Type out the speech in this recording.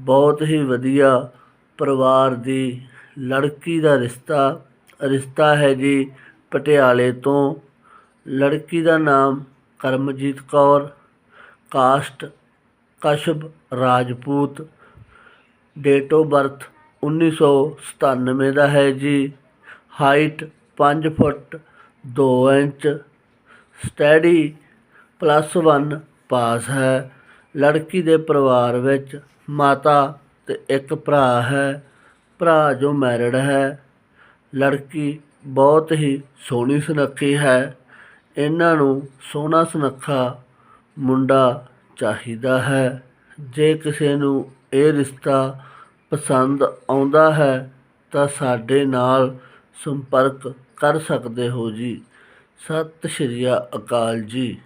ਬਹੁਤ ਹੀ ਵਧੀਆ ਪਰਿਵਾਰ ਦੀ ਲੜਕੀ ਦਾ ਰਿਸ਼ਤਾ ਰਿਸ਼ਤਾ ਹੈ ਜੀ ਪਟਿਆਲੇ ਤੋਂ। ਲੜਕੀ ਦਾ ਨਾਮ Karamjit Kaur, caste Kashab Rajput. Date of birth 1997 ਦਾ ਹੈ ਜੀ। Height 5 foot 2 inch. Study plus 1 pass ਹੈ। ਲੜਕੀ ਦੇ ਪਰਿਵਾਰ ਵਿੱਚ ਮਾਤਾ ਤੇ ਇੱਕ ਭਰਾ ਹੈ। ਭਰਾ ਜੋ ਮੈਰਿਡ ਹੈ। ਲੜਕੀ ਬਹੁਤ ਹੀ ਸੋਹਣੀ ਸੁਨੱਖੀ ਹੈ। ਇਹਨਾਂ ਨੂੰ ਸੋਹਣਾ ਸੁਨੱਖਾ ਮੁੰਡਾ ਚਾਹੀਦਾ ਹੈ। ਜੇ ਕਿਸੇ ਨੂੰ ਇਹ ਰਿਸ਼ਤਾ ਪਸੰਦ ਆਉਂਦਾ ਹੈ, ਤਾਂ ਸਾਡੇ ਨਾਲ ਸੰਪਰਕ ਕਰ ਸਕਦੇ ਹੋ ਜੀ। ਸਤਿ ਸ਼੍ਰੀ ਅਕਾਲ ਜੀ।